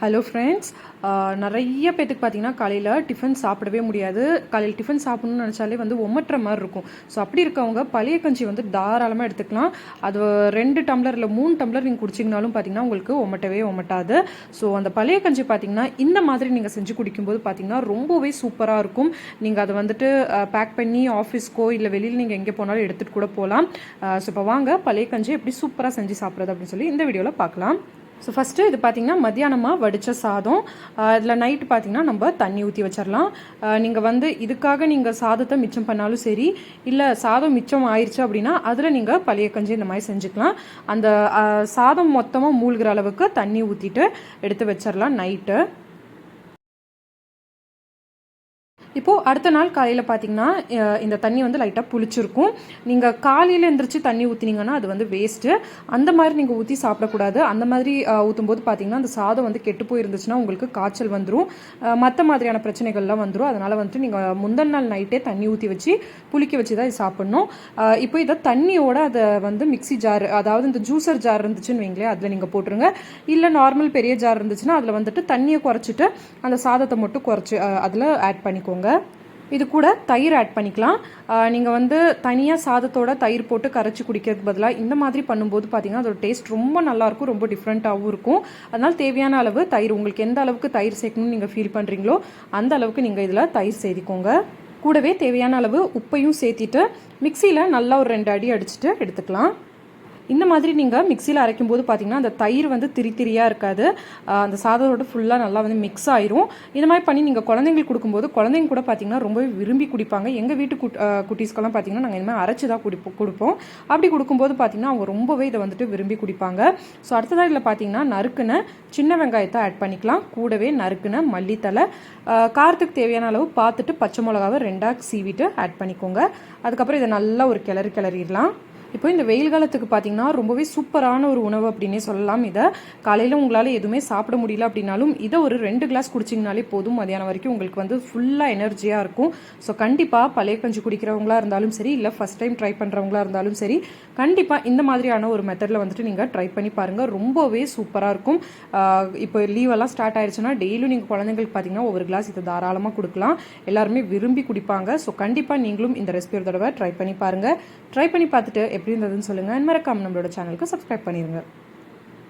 Hello friends நிறைய பேர்த்துக்கு பார்த்தீங்கன்னா காலையில் டிஃபன் சாப்பிடவே முடியாது. காலையில் டிஃபன் சாப்பிடணும்னு நினச்சாலே வந்து ஒமட்டுற மாதிரி இருக்கும். ஸோ அப்படி இருக்கவங்க பழைய கஞ்சி வந்து தாராளமாக எடுத்துக்கலாம். அது ரெண்டு டம்ளர் இல்லை மூணு டம்ளர் நீங்கள் குடிச்சிங்கனாலும் பார்த்தீங்கன்னா உங்களுக்கு ஒமட்டவே ஒமட்டாது. ஸோ அந்த பழைய கஞ்சி பார்த்தீங்கன்னா இந்த மாதிரி நீங்கள் செஞ்சு குடிக்கும்போது பார்த்தீங்கன்னா ரொம்பவே சூப்பராக இருக்கும். நீங்கள் அதை வந்துட்டு பேக் பண்ணி ஆஃபீஸ்க்கோ இல்லை வெளியில் நீங்கள் எங்கே போனாலும் எடுத்துகிட்டு கூட போகலாம் ஸோ இப்போ வாங்க பழைய கஞ்சி எப்படி சூப்பராக செஞ்சு சாப்பிட்றது அப்படின்னு சொல்லி இந்த வீடியோவில் பார்க்கலாம் ஸோ ஃபஸ்ட்டு இது பார்த்திங்கன்னா மத்தியானமாக வடித்த சாதம். இதில் நைட்டு பார்த்திங்கன்னா நம்ம தண்ணி ஊற்றி வச்சிடலாம் நீங்கள் வந்து இதுக்காக நீங்கள் சாதத்தை மிச்சம் பண்ணாலும் சரி இல்லை சாதம் மிச்சம் ஆயிடுச்சு அப்படின்னா அதில் நீங்கள் பழைய கஞ்சி இந்த மாதிரி செஞ்சுக்கலாம். அந்த சாதம் மொத்தமாக மூழ்கிற அளவுக்கு தண்ணி ஊற்றிட்டு எடுத்து வச்சிடலாம் நைட்டு இப்போது அடுத்த நாள் காலையில் பார்த்தீங்கன்னா இந்த தண்ணி வந்து லைட்டாக புளிச்சிருக்கும். நீங்கள் காலையில் எழுந்திரிச்சு தண்ணி ஊற்றினீங்கன்னா அது வந்து வேஸ்ட்டு அந்த மாதிரி நீங்கள் ஊற்றி சாப்பிடக்கூடாது. அந்த மாதிரி ஊற்றும் போது பார்த்தீங்கன்னா அந்த சாதம் வந்து கெட்டு போயிருந்துச்சுன்னா உங்களுக்கு காய்ச்சல் வந்துடும் மற்ற மாதிரியான பிரச்சனைகள்லாம் வந்துடும் அதனால் வந்துட்டு நீங்கள் முந்தன் நாள் நைட்டே தண்ணி ஊற்றி வச்சு புளிக்க வச்சு தான் இது சாப்பிட்ணும். இப்போ இதை தண்ணியோட அதை வந்து மிக்சி ஜார் அதாவது இந்த ஜூசர் ஜார் இருந்துச்சுன்னு வைங்களேன் அதில் நீங்கள் போட்டுருங்க. இல்லை நார்மல் பெரிய ஜார் இருந்துச்சுன்னா அதில் வந்துட்டு தண்ணியை குறைச்சிட்டு அந்த சாதத்தை மட்டும் குறைச்சி அதில் ஆட் பண்ணிக்கோங்க. இது கூட தயிர் ஆட் பண்ணிக்கலாம். நீங்கள் வந்து தனியாக சாதத்தோட தயிர் போட்டு கரைச்சி குடிக்கிறதுக்கு பதிலாக இந்த மாதிரி பண்ணும்போது பார்த்தீங்கன்னா அதோட டேஸ்ட் ரொம்ப நல்லாயிருக்கும் ரொம்ப டிஃப்ரெண்ட்டாகவும் இருக்கும். அதனால் தேவையான அளவு தயிர் உங்களுக்கு எந்த அளவுக்கு தயிர் சேர்க்கணும்னு நீங்கள் ஃபீல் பண்ணுறீங்களோ அந்த அளவுக்கு நீங்கள் இதில் தயிர் சேர்த்திக்கோங்க. கூடவே தேவையான அளவு உப்பையும் சேர்த்திட்டு மிக்சியில் நல்லா ஒரு ரெண்டு அடி அடிச்சுட்டு எடுத்துக்கலாம். இந்த மாதிரி நீங்கள் மிக்சியில் அரைக்கும் போது பார்த்தீங்கன்னா அந்த தயிர் வந்து திரி திரியாக இருக்காது. அந்த சாதத்தோட ஃபுல்லாக நல்லா வந்து மிக்ஸ் ஆயிரும். இந்த மாதிரி பண்ணி நீங்கள் குழந்தைங்களுக்கு கொடுக்கும்போது குழந்தைங்க கூட பார்த்தீங்கன்னா ரொம்பவே விரும்பி குடிப்பாங்க. எங்கள் வீட்டு குட் குட்டீஸ்க்கெல்லாம் பார்த்தீங்கன்னா நாங்கள் இனிமேல் அரைச்சி தான் குடிப்போம் கொடுப்போம். அப்படி கொடுக்கும்போது பார்த்தீங்கன்னா அவங்க ரொம்பவே இதை வந்துட்டு விரும்பி குடிப்பாங்க. ஸோ அடுத்ததாக இதில் பார்த்தீங்கன்னா நறுக்குன சின்ன வெங்காயத்தை ஆட் பண்ணிக்கலாம். கூடவே நறுக்குன மல்லித்தலை காரத்துக்கு தேவையான அளவு பார்த்துட்டு பச்சை மிளகாவை ரெண்டாக சீவிட்டு ஆட் பண்ணிக்கோங்க. அதுக்கப்புறம் இதை நல்லா ஒரு கிளறி கிளறிடலாம். இப்போ இந்த வெயில் காலத்துக்கு பார்த்தீங்கன்னா ரொம்பவே சூப்பரான ஒரு உணவு அப்படின்னே சொல்லலாம். இதை காலையில் உங்களால் எதுவுமே சாப்பிட முடியல அப்படின்னாலும் இதை ஒரு ரெண்டு கிளாஸ் குடிச்சிங்கனாலே போதும். மதியானம் வரைக்கும் உங்களுக்கு வந்து ஃபுல்லாக எனர்ஜியாக இருக்கும். ஸோ கண்டிப்பாக பழைய கஞ்சி குடிக்கிறவங்களா இருந்தாலும் சரி இல்லை ஃபஸ்ட் டைம் ட்ரை பண்ணுறவங்களா இருந்தாலும் சரி கண்டிப்பாக இந்த மாதிரியான ஒரு மெத்தடில் வந்துட்டு நீங்கள் ட்ரை பண்ணி பாருங்கள் ரொம்பவே சூப்பராக இருக்கும். இப்போ லீவெல்லாம் ஸ்டார்ட் ஆயிடுச்சுன்னா டெய்லியும் நீங்கள் குழந்தைங்களுக்கு பார்த்தீங்கன்னா ஒவ்வொரு கிளாஸ் இதை தாராளமாக கொடுக்கலாம். எல்லாருமே விரும்பி குடிப்பாங்க. ஸோ கண்டிப்பாக நீங்களும் இந்த ரெசிபி ஒரு தடவை ட்ரை பண்ணி பாருங்கள் ட்ரை பண்ணி பார்த்துட்டு எப்படி இருந்ததுன்னு சொல்லுங்கள் மறக்காமல் நம்மளோட சேனலுக்கு சப்ஸ்கிரைப் பண்ணிடுங்க